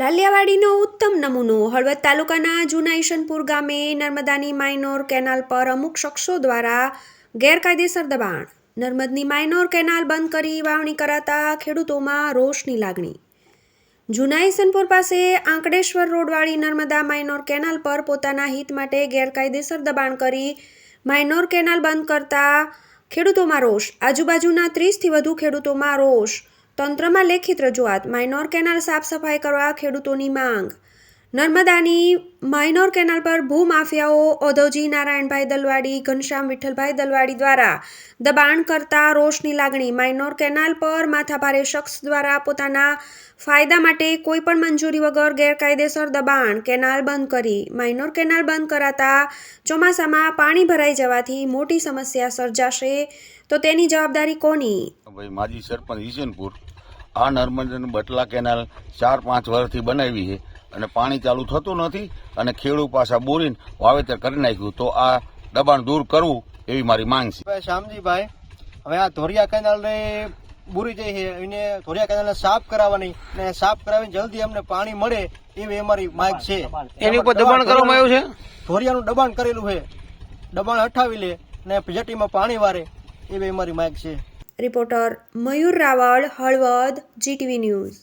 લાલિયાવાડીનો ઉત્તમ નમૂનો હળવદ તાલુકાના જૂના ઈશનપુર ગામે નર્મદાની માઇનોર કેનાલ પર અમુક શખ્સો દ્વારા ગેરકાયદેસર દબાણ. નર્મદની માઇનોર કેનાલ બંધ કરી વાવણી કરાતા ખેડૂતોમાં રોષની લાગણી. જૂના ઈસનપુર પાસે આંકડેશ્વર રોડવાળી નર્મદા માઇનોર કેનાલ પર પોતાના હિત માટે ગેરકાયદેસર દબાણ કરી માઇનોર કેનાલ બંધ કરતા ખેડૂતોમાં રોષ. આજુબાજુના ત્રીસથી વધુ ખેડૂતોમાં રોષ. તંત્રમાં લેખિત રજૂઆત માઇનોર કેનાલ સાફ સફાઈ કરવા ખેડૂતોની માંગ. નર્મદાની માઇનોર કેનાલ પર ભૂમાફિયાઓ ઓધોજી નારાયણભાઈ દલવાડી, ઘનશ્યામ વિઠ્ઠલભાઈ દલવાડી દ્વારા દબાણ કરતા રોષની લાગણી માઇનોર કેનાલ પર માથાભારે શખ્સ દ્વારા પોતાના ફાયદા માટે કોઈપણ મંજૂરી વગર ગેરકાયદેસર દબાણ કેનાલ બંધ કરી માઇનોર કેનાલ બંધ કરાતા ચોમાસામાં પાણી ભરાઈ જવાથી મોટી સમસ્યા સર્જાશે. તો તેની જવાબદારી કોની? ભાઈ, માજી સરપંચ આ નર્મદાની બટલા કેનાલ ચાર પાંચ વર્ષથી બનાવી છે. અને પાણી ચાલુ થતું નથી અને ખેડૂત પાછા બોરીને વાવેતર કરી નાખ્યું. તો આ દબાણ દૂર કરવું એવી મારી માંગ છે. ભાઈ શામજીભાઈ હવે આ ધોરિયા કેનાલને બુરી જાય છે એને ધોરિયા કેનાલને સાફ કરાવવાની ને સાફ કરાવીને જલ્દી અમને પાણી મળે એવી અમારી માંગ છે. એની ઉપર દબાણ કરવામાં આવ્યું છે? ધોરિયાનું દબાણ કરેલું છે. દબાણ હટાવી લે અને જેટીમાં પાણી વારે એવી અમારી માંગ છે. Reporter Mayur Raval Halvad GTV news.